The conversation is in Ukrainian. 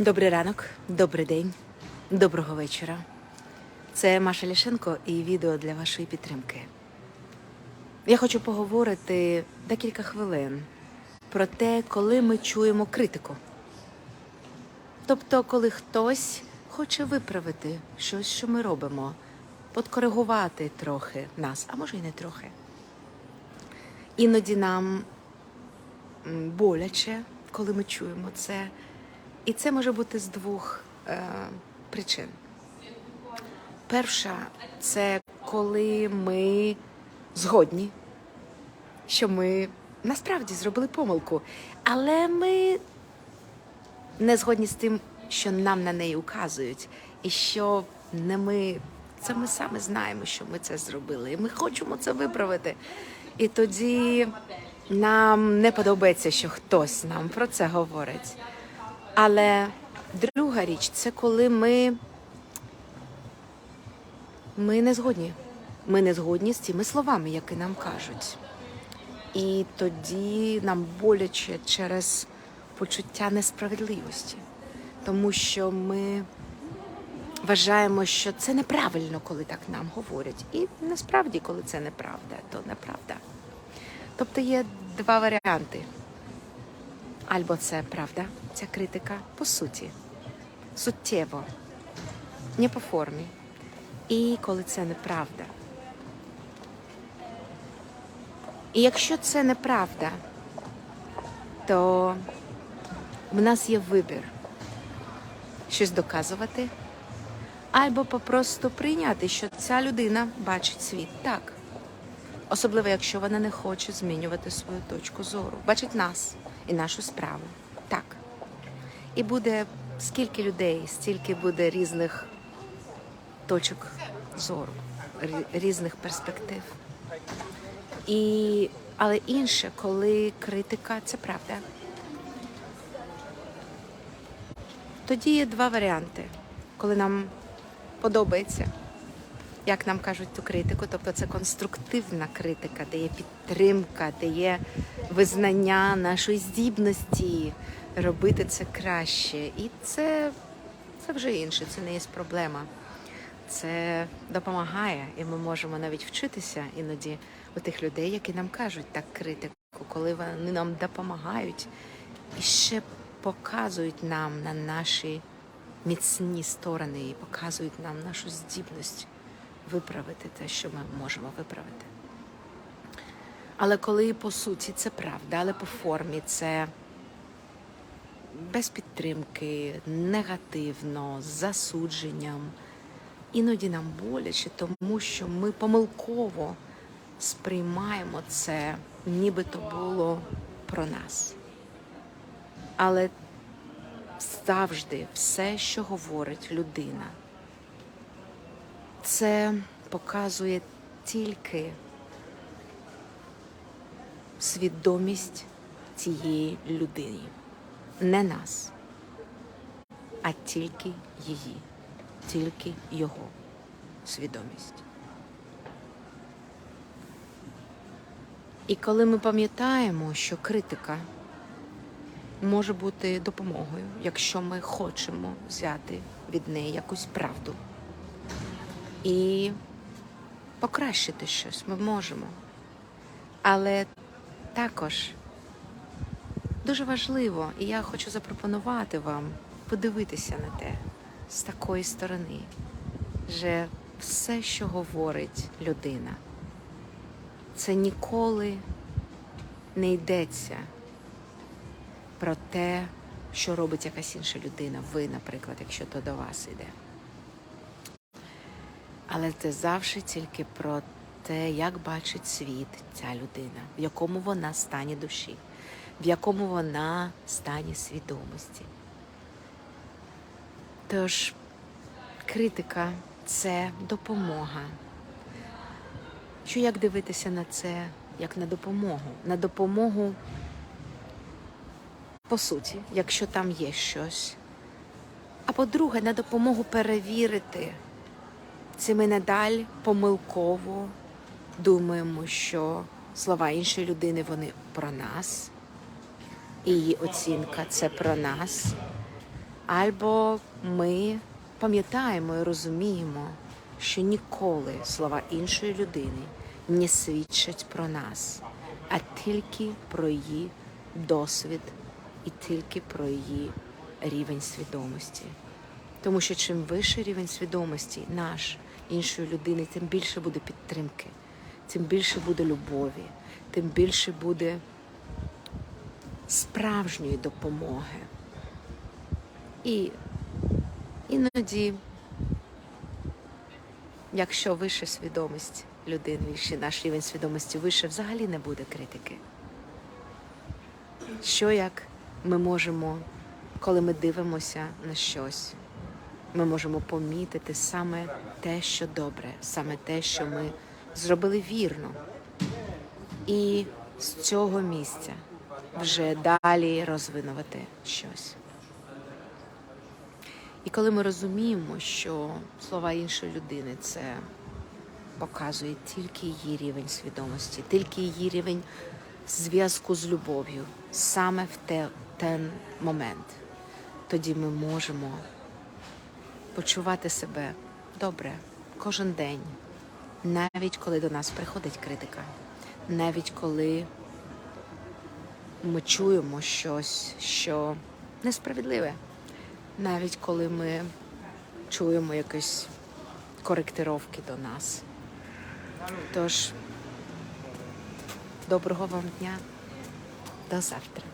Добрий ранок, добрий день, доброго вечора. Це Маша Ляшенко і відео для вашої підтримки. Я хочу поговорити декілька хвилин про те, коли ми чуємо критику. Тобто, коли хтось хоче виправити щось, що ми робимо, подкоригувати трохи нас, а може й не трохи. Іноді нам боляче, коли ми чуємо це. І це може бути з двох е, причин. Перша це коли ми згодні, що ми насправді зробили помилку, але ми не згодні з тим, що нам на неї указують, і що не ми, це ми саме знаємо, що ми це зробили, і ми хочемо це виправити. І тоді нам не подобається, що хтось нам про це говорить. Але друга річ це коли ми, ми не згодні. Ми не згодні з цими словами, які нам кажуть. І тоді нам боляче через почуття несправедливості, тому що ми вважаємо, що це неправильно, коли так нам говорять. І насправді, коли це неправда, то неправда. Тобто є два варіанти. Або це правда, ця критика по суті, суттєво, не по формі. І коли це неправда. І якщо це неправда, то в нас є вибір щось доказувати, або попросту прийняти, що ця людина бачить світ так. Особливо, якщо вона не хоче змінювати свою точку зору, бачить нас і нашу справу. Так. І буде скільки людей, стільки буде різних точок зору, різних перспектив. І, але інше, коли критика це правда. Тоді є два варіанти, коли нам подобається, як нам кажуть ту критику, тобто це конструктивна критика, де є підтримка, де є визнання нашої здібності робити це краще. І це, це вже інше, це не є проблема. Це допомагає, і ми можемо навіть вчитися іноді у тих людей, які нам кажуть так критику, коли вони нам допомагають і ще показують нам на наші міцні сторони і показують нам нашу здібність виправити те, що ми можемо виправити. Але коли по суті це правда, але по формі це без підтримки, негативно, з засудженням. Іноді нам боляче, тому що ми помилково сприймаємо це, нібито було про нас. Але завжди все, що говорить людина, це показує тільки свідомість цієї людини, не нас, а тільки її, тільки його свідомість. І коли ми пам'ятаємо, що критика може бути допомогою, якщо ми хочемо взяти від неї якусь правду і покращити щось, ми можемо. Але також дуже важливо, і я хочу запропонувати вам подивитися на те з такої сторони, що все, що говорить людина, це ніколи не йдеться про те, що робить якась інша людина. Ви, наприклад, якщо то до вас йде. Але це завжди тільки про те, як бачить світ ця людина, в якому вона стані душі, в якому вона стані свідомості. Тож критика це допомога. Що як дивитися на це як на допомогу? На допомогу, по суті, якщо там є щось. А по-друге, на допомогу перевірити, чи ми надаль помилково думаємо, що слова іншої людини вони про нас, і її оцінка це про нас. Або ми пам'ятаємо і розуміємо, що ніколи слова іншої людини не свідчать про нас, а тільки про її досвід і тільки про її рівень свідомості. Тому що чим вищий рівень свідомості наш іншої людини, тим більше буде підтримки, тим більше буде любові, тим більше буде справжньої допомоги. І іноді, якщо вища свідомість людини, вищий наш рівень свідомості вище, взагалі не буде критики. Що як ми можемо, коли ми дивимося на щось, ми можемо помітити саме те, що добре, саме те, що ми зробили вірно. І з цього місця вже далі розвинувати щось. І коли ми розуміємо, що слова іншої людини це показує тільки її рівень свідомості, тільки її рівень зв'язку з любов'ю, саме в те, ten момент, тоді ми можемо почувати себе добре кожен день, навіть коли до нас приходить критика, навіть коли ми чуємо щось, що несправедливе, навіть коли ми чуємо якісь коректировки до нас. Тож, доброго вам дня, до завтра.